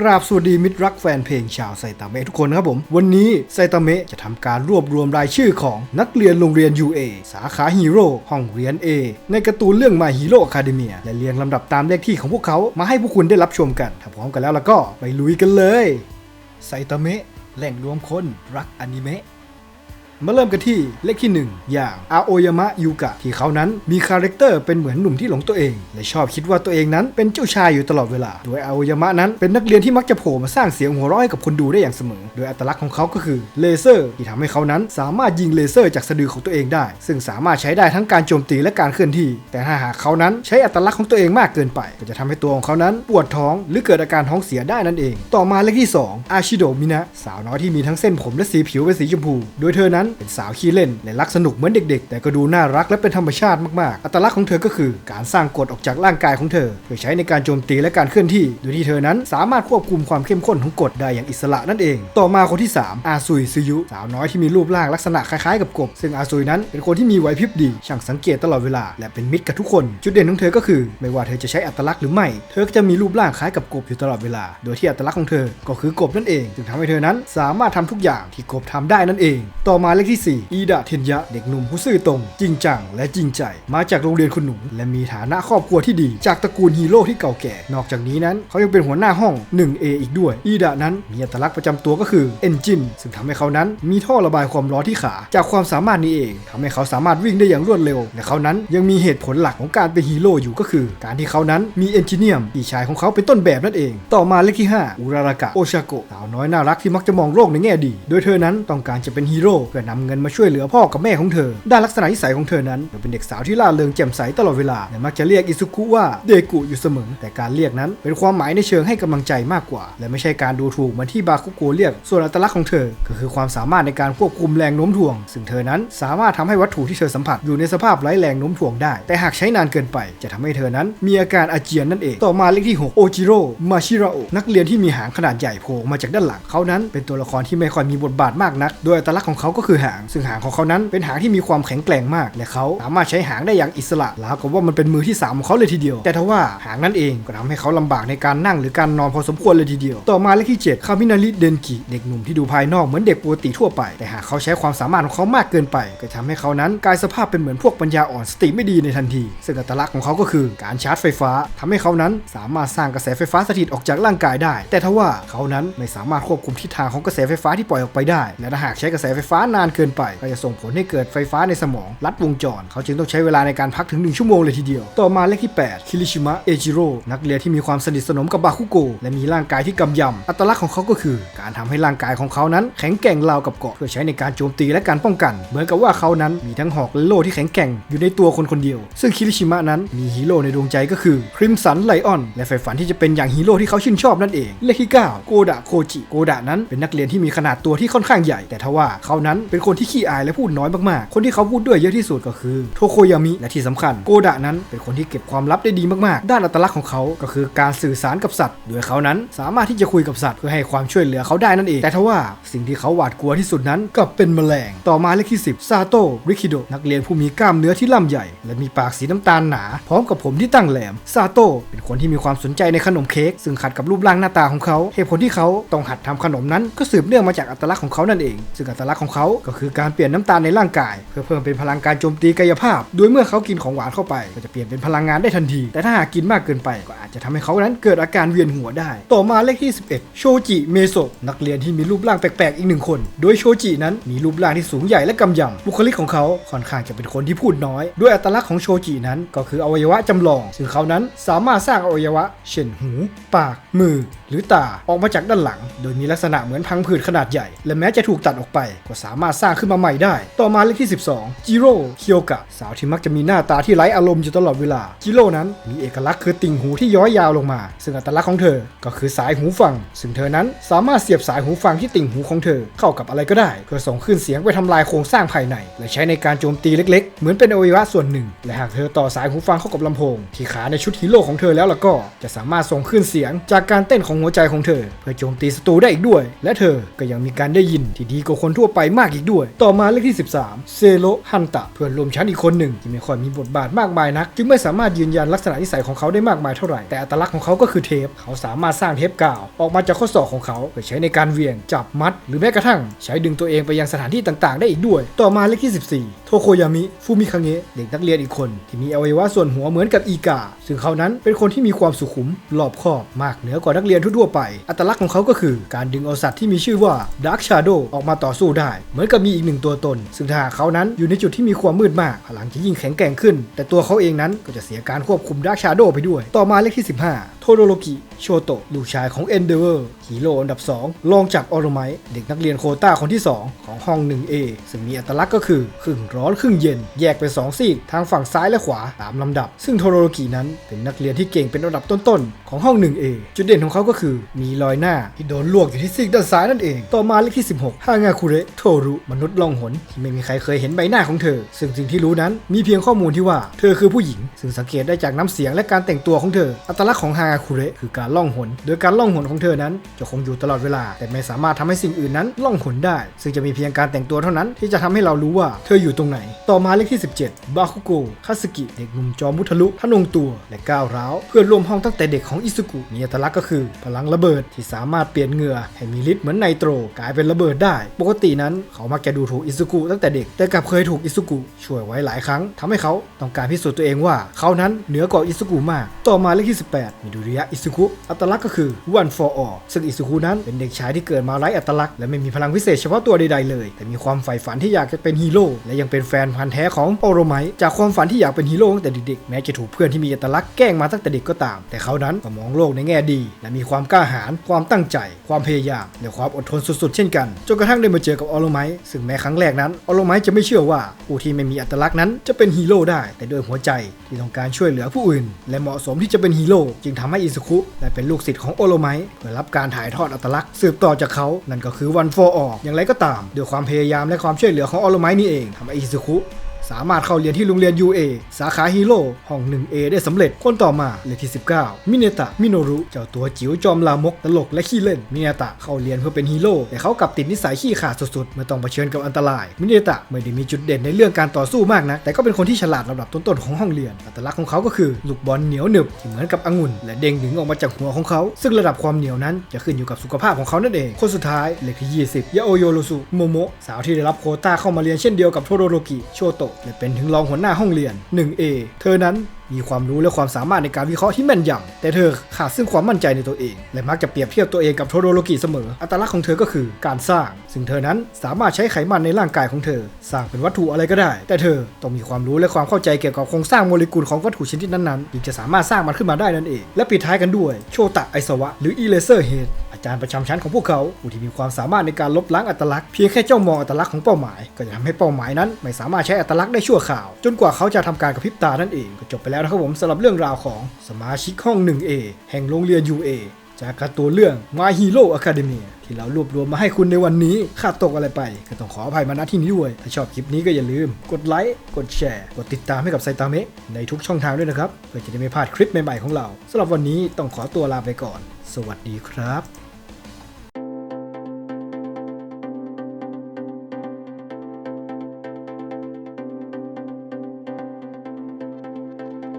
กราบสวัสดีมิตรรักแฟนเพลงชาวไซตามเมะทุกคนนะครับผม วันนี้ไซตามเมะจะทำการรวบรวมรายชื่อของนักเรียนโรงเรียน UA สาขาฮีโร่ห้องเรียน A ในการ์ตูนเรื่อง My Hero Academia และเรียงลำดับตามเลขที่ของพวกเขามาให้พวกคุณได้รับชมกัน ถ้าพร้อมกันแล้วแล้วก็ไปลุยกันเลยไซตามเมะแหล่งรวมคนรักอนิเมะ มาเริ่มกันที่เลขที่ 1 อย่างอาโอยามะยูกะที่เขานั้นมีคาแรคเตอร์เป็นเหมือนหนุ่มที่หลงตัวเอง และชอบคิดว่าตัวเองนั้นเป็นเจ้าชายอยู่ตลอดเวลา โดยอาโอยามะนั้นเป็นนักเรียนที่มักจะโผล่มาสร้างเสียงหัวเราะให้กับคนดูได้อย่างเสมอ โดยอัตลักษณ์ของเขาก็คือเลเซอร์ที่ทำให้เขานั้นสามารถยิงเลเซอร์จากสะดือของตัวเองได้ ซึ่งสามารถใช้ได้ทั้งการโจมตีและการเคลื่อนที่ แต่ถ้าหากเขานั้นใช้อัตลักษณ์ของตัวเองมากเกินไป ก็จะทำให้ตัวของเขานั้นปวดท้องหรือเกิดอาการท้องเสียได้นั่นเอง ต่อมาเลขที่ 2 อาชิโดมินะสาวน้อยที่มีทั้งเส้นผมและสีผิวเป็นสีชมพู โดยเธอนั้นเป็นสาวขี้เล่นและรักสนุกเหมือนเด็ก ๆ แต่ก็ดูน่ารักและเป็นธรรมชาติมากๆ อัตลักษณ์ของเธอก็คือการสร้างกฎออกจากร่างกายของเธอเพื่อใช้ในการโจมตีและการเคลื่อนที่ โดยที่เธอนั้นสามารถควบคุมความเข้มข้นของกฎได้อย่างอิสระนั่นเอง ต่อมาคนที่ 3 อาซุยซึยุสาวน้อยที่มีรูปร่างลักษณะคล้ายๆกับกบ ซึ่งอาซุยนั้นเป็นคนที่มีไหวพริบดี ช่างสังเกตตลอดเวลา และเป็นมิตรกับทุกคน จุดเด่นของเธอก็คือ ไม่ว่าเธอจะใช้อัตลักษณ์หรือไม่ เธอก็จะมีรูปร่างคล้ายกับกบอยู่ตลอดเวลา โดยที่อัตลักษณ์ของเธอ ก็คือกบนั่นเอง จึงทำให้เธอนั้นสามารถทำทุกอย่างที่กบทำได้นั่นเอง ต่อมาเลขที่ 4 อีดะเทนยะ เด็กหนุ่มผู้ซื่อตรง จริงจังและจริงใจ มาจากโรงเรียนคุณหนูและมีฐานะครอบครัวที่ดี จากตระกูลฮีโร่ที่เก่าแก่ นอกจากนี้นั้น เขายังเป็นหัวหน้าห้อง 1A อีกด้วย อีดะนั้นมีอัตลักษณ์ประจำตัวก็คือ Engine ซึ่งทำให้เขานั้นมีท่อระบายความร้อนที่ขา จากความสามารถนี้เองทำให้เขาสามารถวิ่งได้อย่างรวดเร็วและเขานั้นยังมีเหตุผลหลักของการเป็นฮีโร่อยู่ก็คือ การที่เขานั้นมีเอนจิเนียมพี่ชายของเขาเป็นต้นแบบนั่นเอง ต่อมาเลขที่ 5 อุรารากะโอชาโกะสาวน้อยน่ารักที่มักจะมองโลกในแง่ดี โดยเธอนั้นต้องการจะเป็นฮีโร่เพื่อนำเงินมาช่วยเหลือพ่อกับแม่ของเธอ ด้านลักษณะนิสัยของเธอนั้นเธอเป็นเด็กสาวที่ล่าเริงแจ่มใสตลอดเวลาและมักจะเรียกอิซุคุว่าเดกุอยู่เสมอ แต่การเรียกนั้นเป็นความหมายในเชิงให้กำลังใจมากกว่า และไม่ใช่การดูถูกเหมือนที่บาคุโกเรียก ส่วนอัตลักษณ์ของเธอ ก็คือความสามารถในการควบคุมแรงโน้มถ่วง ซึ่งเธอนั้นสามารถทำให้วัตถุที่เธอสัมผัสอยู่ในสภาพไร้แรงโน้มถ่วงได้ แต่หากใช้นานเกินไป จะทำให้เธอนั้น มีอาการอาเจียนนั่นเอง ต่อมาเลขที่6โอจิโร่ มาชิระโอนักเรียนที่มีหางขนาดใหญ่โผล่มาจากด้านหลัง เขานั้นเป็นตัวละครที่ไม่ค่อยมีบทบาทมากนัก โดยอัตลักษณ์ของเขาก็คือหาง ซึ่งหางของเขานั้นเป็นหางที่มีความแข็งแกร่งมากและเขาสามารถใช้หางได้อย่างอิสระราวกับว่ามันเป็นมือที่สามของเขาเลยทีเดียว แต่ทว่าหางนั่นเองก็ทำให้เขาลำบากในการนั่งหรือการนอนพอสมควรเลยทีเดียว ต่อมาเลขที่ 7 คามินาริเดนกิเด็กหนุ่มที่ดูภายนอกเหมือนเด็กปกติทั่วไป แต่หากเขาใช้ความสามารถของเขามากเกินไป ก็ทำให้เขานั้นกลายสภาพเป็นเหมือนพวกปัญญาอ่อนสติไม่ดีในทันที ซึ่งอัตลักษณ์ของเขาก็คือการชาร์จไฟฟ้าทำให้เขานั้นสามารถสร้างกระแสไฟฟ้าสถิตออกจากร่างกายได้ แต่ทว่าเขานั้นไม่สามารถควบคุมทิศทางของกระแสไฟฟ้าที่ปล่อยออกไปได้และถ้าหากใช้กระแสไฟฟ้านานเกินไป ก็จะส่งผลให้เกิดไฟฟ้าในสมองลัดวงจร เขาจึงต้องใช้เวลาในการพักถึง 1 ชั่วโมงเลยทีเดียว ต่อมาเลขที่ 8 คิริชิมะ เอจิโร่ นักเรียนที่มีความสนิทสนมกับบาคุโกและมีร่างกายที่กำยำ อัตลักษณ์ของเขาก็คือ การทำให้ร่างกายของเขานั้นแข็งแกร่งราวกับเกาะเพื่อใช้ในการโจมตีและการป้องกัน เหมือนกับว่าเขานั้นมีทั้งหอกและโล่ที่แข็งแกร่งอยู่ในตัวคนคนเดียว ซึ่งคิริชิมะนั้นมีฮีโร่ในดวงใจก็คือคริมสันไลออนและใฝ่ฝันที่จะเป็นอย่างฮีโร่ที่เขาชื่นชอบนั่นเองเลขที่9โกดะโคจิโกดะนั้นเป็นนักเรียนที่มีขนาดตัวที่ค่อนข้างใหญ่ แต่ทว่าเขานั้นเป็นคนที่ขี้อายและพูดน้อยมากๆ คนที่เขาพูดด้วยเยอะที่สุดก็คือโทโคยามิและที่สำคัญโกดะนั้นเป็นคนที่เก็บความลับได้ดีมากๆ ด้านอัตลักษณ์ของเขาก็คือการสื่อสารกับสัตว์ โดยเขานั้นสามารถที่จะคุยกับสัตว์เพื่อให้ความช่วยเหลือเขาได้นั่นเอง แต่ทว่าสิ่งที่เขาหวาดกลัวที่สุดนั้นกลับเป็นแมลง ต่อมาเลขที่ 10 ซาโตะริคิโดนักเรียนผู้มีกล้ามเนื้อที่ล่ำใหญ่ และมีปากสีน้ำตาลหนา พร้อมกับผมที่ตั้งแหลม ซาโตะเป็นคนที่มีความสนใจในขนมเค้กซึ่งขัดกับรูปร่างหน้าตาของเขา เหตุผลที่เขาต้องหัดทำขนมนั้นก็สืบเนื่องมาจากอัตลักษณ์ของเขานั่นเอง ซึ่งอัตลักษณ์ของเขาก็คือการเปลี่ยนน้ำตาลในร่างกาย เพื่อเพิ่มเป็นพลังการโจมตีกายภาพ โดยเมื่อเขากินของหวานเข้าไป ก็จะเปลี่ยนเป็นพลังงานได้ทันที แต่ถ้าหากกินมากเกินไปก็อาจจะทำให้เขานั้นเกิดอาการเวียนหัวได้ ต่อมาเลขที่ 11 โชจิเมโซะนักเรียนที่มีรูปร่างแปลกๆอีกหนึ่งคน โดยโชจินั้นมีรูปร่างที่สูงใหญ่และกำยำบุคลิกของเขาค่อนข้างจะเป็นคนที่พูดน้อย ด้วยอัตลักษณ์ของโชจินั้นก็คืออวัยวะจำลอง ซึ่งเขานั้นสามารถสร้างอวัยวะ เช่นหู ปาก มือ หรือตาออกมาจากด้านหลัง โดยมีลักษณะเหมือนพังผืดขนาดใหญ่ และแม้จะถูกตัดออกไปก็สามารถสร้างขึ้นมาใหม่ได้ ต่อมาเลขที่ 12 จิโร่เคียวกะ สาวที่มักจะมีหน้าตาที่ไร้อารมณ์อยู่ตลอดเวลา จิโร่นั้นมีเอกลักษณ์คือติ่งหูที่ย้อยยาวลงมา ซึ่งอัตลักษณ์ของเธอ ก็คือสายหูฟัง ซึ่งเธอนั้นสามารถเสียบสายหูฟังที่ติ่งหูของเธอเข้ากับอะไรก็ได้ เพื่อส่งขึ้นเสียงไปทำลายโครงสร้างภายใน และใช้ในการโจมตีเล็ก ๆ เหมือนเป็นอวัยวะส่วนหนึ่ง และหากเธอต่อสายหูฟังเข้ากับลำโพง ที่ขาในชุดฮีโร่ของเธอแล้วล่ะก็ จะสามารถส่งขึ้นเสียง จากการเต้นของหัวใจของเธอ เพื่อโจมตีศัตรูได้อีกด้วย และเธอก็ยังมีการได้ยินที่ดีกว่าคนทั่วไปมากอีกอีกด้วย ต่อมาเลขที่ 13 เซโรฮันตะเพื่อนร่วมชั้นอีกคนหนึ่งที่ไม่ค่อยมีบทบาทมากมายนัก จึงไม่สามารถยืนยันลักษณะนิสัยของเขาได้มากมายเท่าไหร่ แต่อัตลักษณ์ของเขาก็คือเทป เขาสามารถสร้างเทปกาว ออกมาจากข้อศอกของเขาเพื่อใช้ในการเวียง จับมัด หรือแม้กระทั่ง ใช้ดึงตัวเองไปยังสถานที่ต่างๆ ได้อีกด้วย ต่อมาเลขที่ 14 โทโคยามิ ฟูมิคังเงะเด็กนักเรียนอีกคน ที่มีอวัยวะส่วนหัวเหมือนกับอีกา ซึ่งเขานั้นเป็นคนที่มีความสุขุมรอบคอบมากเหนือกว่านักเรียนทั่วๆไป อัตลักษณ์ของเขาก็คือการดึงเอาสัตว์ที่มีชื่อว่า Dark Shadow ออกมาต่อสู้ได้เหมือนกับมีอีกหนึ่งตัวตน ซึ่งถ้าเขานั้นอยู่ในจุดที่มีความมืดมากพลังจะยิ่งแข็งแกร่งขึ้น แต่ตัวเขาเองนั้นก็จะเสียการควบคุม Dark Shadow ไปด้วย ต่อมาเลขที่ 15โทโดโรกิโชโตะลูกชายของ Endeavor ฮีโร่อันดับ 2 รองจากออโรไมเด็กนักเรียนโคต้าคนที่ 2 ของห้อง 1A ซึ่งมีอัตลักษณ์ก็คือครึ่งร้อนครึ่งเย็น แยกเป็น2ซีกทางฝั่งซ้ายและขวาตามลำดับ ซึ่งโทโดโรกินั้นเป็นนักเรียนที่เก่งเป็นอันดับต้นๆ ของห้อง 1A จุดเด่นของเขาก็คือมีรอยหน้าที่โดนลวกอยู่ที่ซีกด้านซ้ายนั่นเอง ต่อมาเลขที่ 16ฮางาคุเระโทรุมนุษย์ล่องหนที่ไม่มีใครเคยเห็นใบหน้าของเธอ ซึ่งสิ่งที่รู้นั้นมีเพียงข้อมูลที่ว่า เธอคือผู้หญิง ซึ่งสังเกตได้จากน้ำเสียงและการแต่งตัวของเธอ อัตลักษณ์ของฮาาคุเระคือการล่องหน โดยการล่องหนของเธอนั้นจะคงอยู่ตลอดเวลา แต่ไม่สามารถทำให้สิ่งอื่นนั้นล่องหนได้ ซึ่งจะมีเพียงการแต่งตัวเท่านั้นที่จะทำให้เรารู้ว่าเธออยู่ตรงไหน ต่อมาเลขที่ 17 บาคุโกะคาสึกิ เด็กหนุ่มจอมมุทะลุทะนงตัว และก้าวร้าว เพื่อนร่วมห้องตั้งแต่เด็กของอิซุกุมีอัตลักษณ์ก็คือ พลังระเบิดที่สามารถเปลี่ยนเหงื่อให้มีฤทธิ์เหมือนไนโตรกลายเป็นระเบิดได้ ปกตินั้นเขามักจะดูถูกอิซุกุตั้งแต่เด็ก แต่กลับเคยถูกอิซุกุช่วยไว้หลายครั้งทำให้เขาต้องการพิสูจน์ตัวเองว่า เขานั้นเหนือกว่าอิซุกุมาก ต่อมาเลขที่ 18มิดุริยะอิซุกุอัตลักษณ์ก็คือ one for all ซึ่งอิซุกุนั้นเป็นเด็กชายที่เกิดมาไร้อัตลักษณ์และไม่มีพลังวิเศษเฉพาะตัวใดๆเลย แต่มีความใฝ่ฝันที่อยากจะเป็นฮีโร่และยังเป็นแฟนพันธ์แท้ของโอโรไมจากความฝันที่อยากเป็นฮีโร่ตั้งแต่เด็กๆแม้จะถูกเพื่อนที่มีอัตลักษณ์แกล้งมาตั้งแต่เด็กก็ตาม แต่เขานั้นก็มองโลกในแง่ดี และมีความกล้าหาญความตั้งใจ ความพยายามและความอดทนสุดๆ เช่นกันจนกระทั่งได้มาเจอกับออโรไมซึ่งแม้ครั้งแรกนั้นออโรไมจะไม่เชื่อว่าผู้ที่ไม่มีอัตลักษณ์นั้นจะเป็นฮีโร่ได้ แต่ด้วยหัวใจที่ต้องการช่วยเหลือผู้อื่น และเหมาะสมที่จะเป็นฮีโร่จึงทามะอิซุคุได้เป็นลูกศิษย์ของโอโรไมเพื่อรับการถ่ายทอดอัตลักษณ์สืบต่อจากเขานั่นก็คือวันโฟอออย่างไรก็ตามด้วยความพยายามและความช่วยเหลือของโอโรไมนี่เองทำให้อิซุคุ สามารถเข้าเรียนที่โรงเรียน UA สาขาฮีโร่ห้อง 1A ได้สำเร็จคนต่อมาเลขที่ 19 มิเนตะ มิโนรุ เจ้าตัวจิ๋วจอมลามกตลกและขี้เล่น มิเนตะเข้าเรียนเพื่อเป็นฮีโร่แต่เขากลับติดนิสัยขี้ขาดสุดๆเมื่อต้องเผชิญกับอันตราย มิเนตะไม่ได้มีจุดเด่นในเรื่องการต่อสู้มากนะแต่ก็เป็นคนที่ฉลาดลำดับต้นๆของห้องเรียน อัตลักษณ์ของเขาก็คือลูกบอลเหนียวหนึบที่เหมือนกับองุ่น และเด้งดึงออกมาจากหัวของเขา ซึ่งระดับความเหนียวนั้นจะขึ้นอยู่กับสุขภาพของเขานั่นเองคนสุดท้ายเลขที่ 20ยาโอโยโรสุโมโมะสาวที่ได้รับโคต้าเข้ามาเรียนเช่นเดียวกับโทโดโรกิโชโตะและเป็นถึงรองหัวหน้าห้องเรียน 1A เธอนั้นมีความรู้และความสามารถในการวิเคราะห์ที่แม่นยำแต่เธอขาดซึ่งความมั่นใจในตัวเอง และมักจะเปรียบเทียบตัวเองกับโทโดโรกิเสมอ อัตลักษณ์ของเธอก็คือการสร้าง ซึ่งเธอนั้นสามารถใช้ไขมันในร่างกายของเธอ สร้างเป็นวัตถุอะไรก็ได้ แต่เธอต้องมีความรู้และความเข้าใจเกี่ยวกับโครงสร้างโมเลกุลของวัตถุชนิดนั้นๆจึงจะสามารถสร้างมันขึ้นมาได้นั่นเอง และปิดท้ายกันด้วยโชตะไอสวะหรืออีเลเซอร์เฮด อาจารย์ประจำชั้นของพวกเขาผู้ที่มีความสามารถในการลบล้างอัตลักษณ์เพียงแค่เจ้องมองอัตลักษณ์ของเป้าหมาย ก็จะทำให้เป้าหมายนั้น ไม่สามารถใช้อัตลักษณ์ได้ชั่วคราว จนกว่าเขาจะทำการกระพริบตานั่นเองก็จบไปแล้วนะครับผมสำหรับเรื่องราวของสมาชิกห้อง 1A แห่งโรงเรียน UA จากการ์ตูนเรื่อง My Hero Academia ที่เรารวบรวมมาให้คุณในวันนี้ขาดตกอะไรไป ก็ต้องขออภัยมาณที่นี้ด้วย ถ้าชอบคลิปนี้ก็อย่าลืม กดไลค์ กดแชร์ กดติดตามให้กับไซตามะในทุกช่องทางด้วยนะครับ เพื่อจะได้ไม่พลาดคลิปใหม่ๆของเราสำหรับวันนี้ต้องขอตัวลาไปก่อน สวัสดีครับ